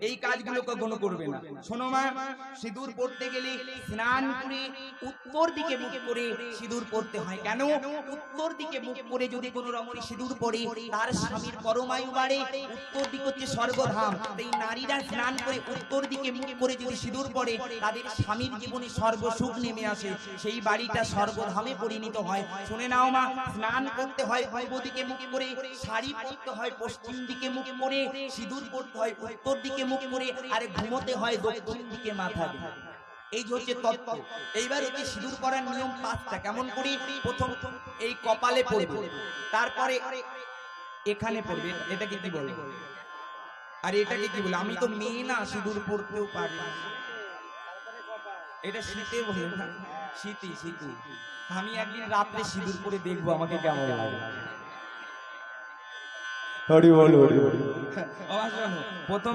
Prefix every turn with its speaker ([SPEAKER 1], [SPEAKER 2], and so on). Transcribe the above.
[SPEAKER 1] এই কাজগুলো কখনো করবে না। শোনো মা, সিঁদুর পড়তে গেলে স্নান করে উত্তর দিকে মুখ করে সিঁদুর পড়তে হয়। কেন? উত্তর দিকে মুখ করে যদি কোনো রমণী সিঁদুর পড়ে, তার স্বামীর পরমায়ু বাড়ে, উত্তর দিক হচ্ছে স্বর্গধাম। এই নারীরা স্নান করে উত্তর দিকে মুখ করে যদি সিঁদুর পড়ে, তাদের স্বামীর জীবনে সর্বসুখ নেমে আসে। সেই বাড়িটা স্বর্গধামে পরিণত হয়। শুনে নাও মা, স্নান করতে হয় পূর্ব দিকে মুখ করে, শাড়ি পরতে হয় পশ্চিম দিকে মুখ করে, সিঁদুর পড়তে হয় উত্তর দিকে মুখ করে আর ঘুমোতে হয় দক্ষিণ দিকে মাথা দিয়ে। এই যে হচ্ছে তত্ত্ব। এইবার হচ্ছে সিঁদুর পরার নিয়ম পাঁচটা। কেমন করি? প্রথম এই কপালে পড়বে। তারপরে এখানে পড়বে। এটাকে কি বলে? আর এটাকে কি বলে? আমি তো মেয়ে না সিঁদুর পড়তেও পারি না। এটা শীতে বলে না। শীতে শীতে। আমি একদিন রাত্রে সিঁদুর পরে দেখব আমাকে কেমন লাগে।
[SPEAKER 2] হরি বল হরি বল।
[SPEAKER 1] প্রথমে